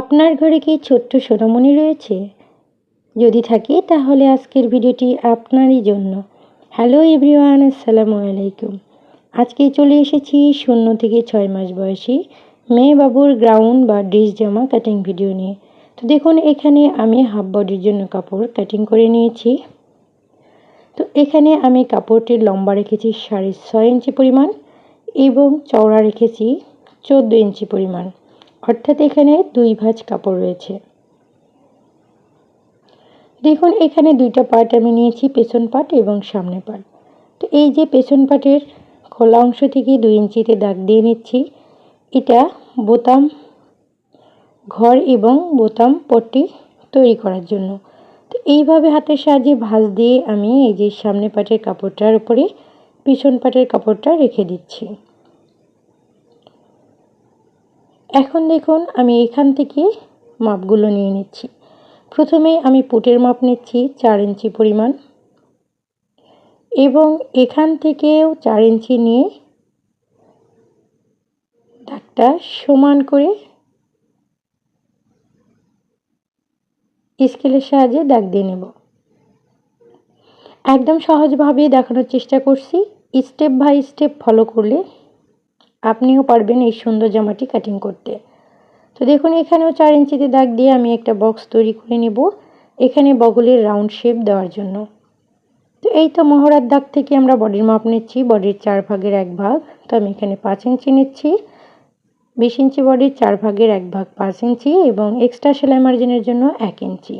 আপনার ঘরে কি ছোট্ট সোনামণি রয়েছে? যদি থাকে, তাহলে আজকের ভিডিওটি আপনারই জন্য। হ্যালো এভরিওয়ান, আসসালামু আলাইকুম। আজকে চলে এসেছি শূন্য থেকে ছয় মাস বয়সী মেয়ে বাবুর গ্রাউন্ড বা ড্রেস জামা কাটিং ভিডিও নিয়ে। তো দেখুন, এখানে আমি হাফ বডির জন্য কাপড় কাটিং করে নিয়েছি। তো এখানে আমি কাপড়টির লম্বা রেখেছি সাড়ে ছয় ইঞ্চি পরিমাণ এবং চওড়া রেখেছি চোদ্দ ইঞ্চি পরিমাণ। অর্থাৎ এখানে দুই ভাঁজ কাপড় রয়েছে। দেখুন, এখানে দুইটা পার্ট আমি নিয়েছি, পেছন পার্ট এবং সামনে পার্ট তো এই যে পেছন পার্টের খোলা অংশ থেকে দুই ইঞ্চিতে দাগ দিয়ে নিচ্ছি, এটা বোতাম ঘর এবং বোতাম পট্টি তৈরি করার জন্য। তো এইভাবে হাতের সাহায্যে ভাঁজ দিয়ে আমি এই যে সামনে পাটের কাপড়টার উপরে, পিছন পাটের কাপড়টা রেখে দিচ্ছি। এখন দেখুন আমি এখান থেকে মাপগুলো নিয়ে নিচ্ছি। প্রথমে আমি পুটের মাপ নিচ্ছি চার ইঞ্চি পরিমাণ এবং এখান থেকেও চার ইঞ্চি নিয়ে দাগটা সমান করে স্কেলের সাহায্যে দাগ দিয়ে নেব। একদম সহজভাবে দেখানোর চেষ্টা করছি। স্টেপ বাই স্টেপ ফলো করলে আপনিও পারবেন এই সুন্দর জামাটি কাটিং করতে। তো দেখুন, এখানেও চার ইঞ্চিতে দাগ দিয়ে আমি একটা বক্স তৈরি করে নেব, এখানে বগলের রাউন্ড শেপ দেওয়ার জন্য। তো এই তো মহড়ার দাগ থেকে আমরা বডির মাপ নিচ্ছি, বডির চার ভাগের এক ভাগ। তো আমি এখানে পাঁচ ইঞ্চি নিচ্ছি, বিশ ইঞ্চি বডির চার ভাগের এক ভাগ পাঁচ ইঞ্চি এবং এক্সট্রা সেলাই মার্জিনের জন্য এক ইঞ্চি।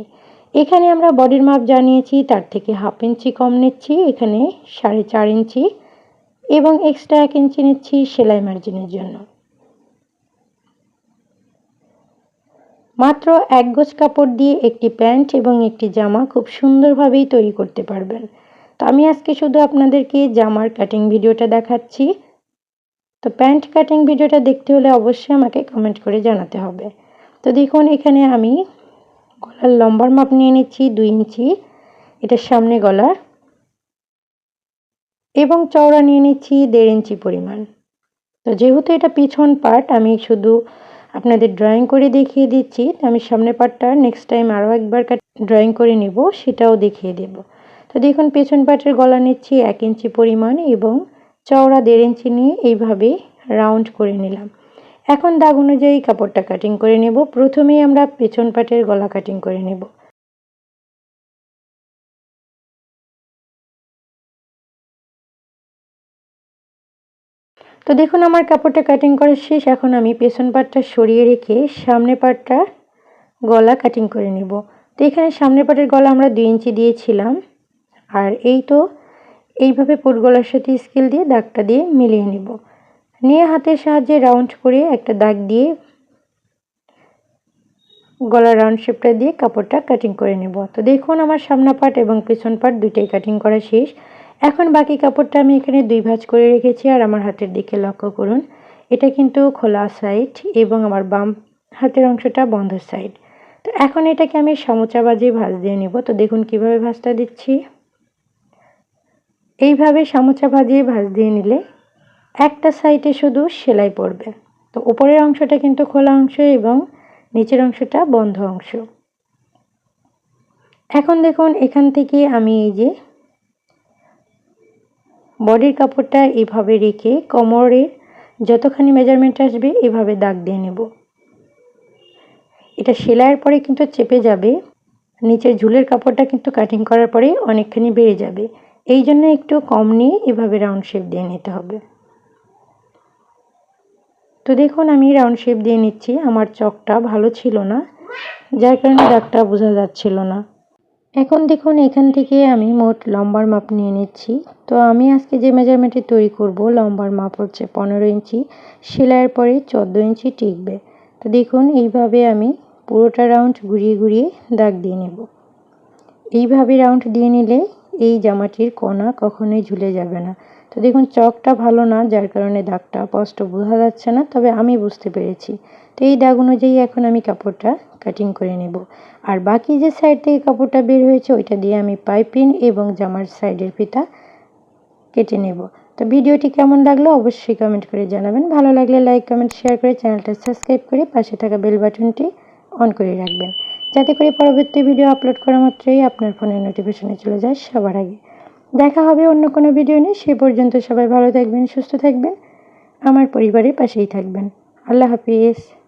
এখানে আমরা বডির মাপ জানিয়েছি, তার থেকে হাফ ইঞ্চি কম নিচ্ছি, এখানে সাড়ে চার ইঞ্চি। এবং এক্সট্রা এক ইঞ্চি নিচ্ছি সেলাই মার্জিনের জন্য। মাত্র এক গোছ কাপড় দিয়ে একটি প্যান্ট এবং একটি জামা খুব সুন্দরভাবেই তৈরি করতে পারবেন। তো আমি আজকে শুধু আপনাদেরকে জামার কাটিং ভিডিওটা দেখাচ্ছি। তো প্যান্ট কাটিং ভিডিওটা দেখতে হলে অবশ্যই আমাকে কমেন্ট করে জানাতে হবে। তো দেখুন, এখানে আমি গলার লম্বার মাপ নিয়ে নিচ্ছি, দুই ইঞ্চি। এটা সামনে গলার। এবং চওড়া নিয়ে নিচ্ছি দেড় ইঞ্চি পরিমাণ। তো যেহেতু এটা পিছন পার্ট আমি শুধু আপনাদের ড্রয়িং করে দেখিয়ে দিচ্ছি। আমি সামনে পার্টটা নেক্সট টাইম আরও একবার ড্রয়িং করে নেব, সেটাও দেখিয়ে দেব। তো দেখুন, পেছন পার্টের গলা নিচ্ছি এক ইঞ্চি পরিমাণ এবং চওড়া দেড় ইঞ্চি নিয়ে এইভাবে রাউন্ড করে নিলাম। এখন দাগ অনুযায়ী কাপড়টা কাটিং করে নেব। প্রথমেই আমরা পেছন পাটের গলা কাটিং করে নেব। তো দেখুন, আমার কাপড়টা কাটিং করা শেষ। এখন আমি পেছন পাটটা সরিয়ে রেখে সামনে পাটটা গলা কাটিং করে নেব। তো এখানে সামনে পাটের গলা আমরা দুই ইঞ্চি দিয়েছিলাম। আর এই তো এইভাবে পুট গলার সাথে স্কেল দিয়ে দাগটা দিয়ে মিলিয়ে নেব। নিয়ে হাতের সাহায্যে রাউন্ড করে একটা দাগ দিয়ে গলার রাউন্ড শেপটা দিয়ে কাপড়টা কাটিং করে নেব। তো দেখুন, আমার সামনা পাট এবং পেছন পাট দুইটাই কাটিং করা শেষ। এখন বাকি কাপড়টা আমি এখানে দুই ভাঁজ করে রেখেছি, আর আমার হাতের দিকে লক্ষ্য করুন। এটা কিন্তু খোলা সাইড এবং আমার বাম হাতের অংশটা বন্ধ সাইড। তো এখন এটাকে আমি সমোচা বাজিয়ে ভাঁজ দিয়ে নেব। তো দেখুন কীভাবে ভাঁজটা দিচ্ছি। এইভাবে সমোচা ভাজিয়ে ভাঁজ দিয়ে নিলে একটা সাইডে শুধু সেলাই পড়বে। তো উপরের অংশটা কিন্তু খোলা অংশ এবং নিচের অংশটা বন্ধ অংশ। এখন দেখুন এখান থেকে আমি এই যে বডির কাপড়টা এভাবে রেখে কোমরের যতখানি মেজারমেন্ট আসবে, এভাবে দাগ দিয়ে নেব। এটা সেলাইয়ের পরে কিন্তু চেপে যাবে। নিচের ঝুলের কাপড়টা কিন্তু কাটিং করার পরে অনেকখানি বেড়ে যাবে। এই জন্য একটু কম নিয়ে এভাবে রাউন্ড শেপ দিয়ে নিতে হবে। তো দেখুন, আমি রাউন্ড শেপ দিয়ে নিচ্ছি। আমার চকটা ভালো ছিল না, যার কারণে দাগটা বোঝা যাচ্ছিল না। এখন দেখুন, এখান থেকে আমি মোট লম্বার মাপ নিয়ে নিচ্ছি। তো আমি আজকে যে মেজারমেন্টটি তৈরি করব লম্বার মাপ হচ্ছে পনেরো ইঞ্চি, সেলাইয়ের পরে চোদ্দ ইঞ্চি টিকবে। তো দেখুন, এইভাবে আমি পুরোটা রাউন্ড ঘুরিয়ে ঘুরিয়ে দাগ দিয়ে নেব। এইভাবে রাউন্ড দিয়ে নিলে এই জামাটির কোনা কখনোই ঝুলে যাবে না। তো দেখুন, চকটা ভালো না, যার কারণে দাগটা স্পষ্ট বোঝা যাচ্ছে না, তবে আমি বুঝতে পেরেছি। তো এই দাগ অনুযায়ী এখন আমি কাপড়টা কাটিং করে নেব। আর বাকি যে সাইড থেকে কাপড়টা বের হয়েছে, ওইটা দিয়ে আমি পাইপিং এবং জামার সাইডের ফিতা কেটে নেব। তো ভিডিওটি কেমন লাগল অবশ্যই কমেন্ট করে জানাবেন। ভালো লাগলে লাইক কমেন্ট শেয়ার করে চ্যানেলটা সাবস্ক্রাইব করে পাশে থাকা বেল বাটনটি অন করে রাখবেন। যাতে করে পরবর্তী ভিডিও আপলোড করা মাত্রই আপনার ফোনের নোটিফিকেশনে চলে যায় সবার আগে। দেখা হবে অন্য কোনো ভিডিও নিয়ে। সে পর্যন্ত সবাই ভালো থাকবেন, সুস্থ থাকবেন। আমার পরিবারের পাশেই থাকবেন। আল্লাহ হাফিজ।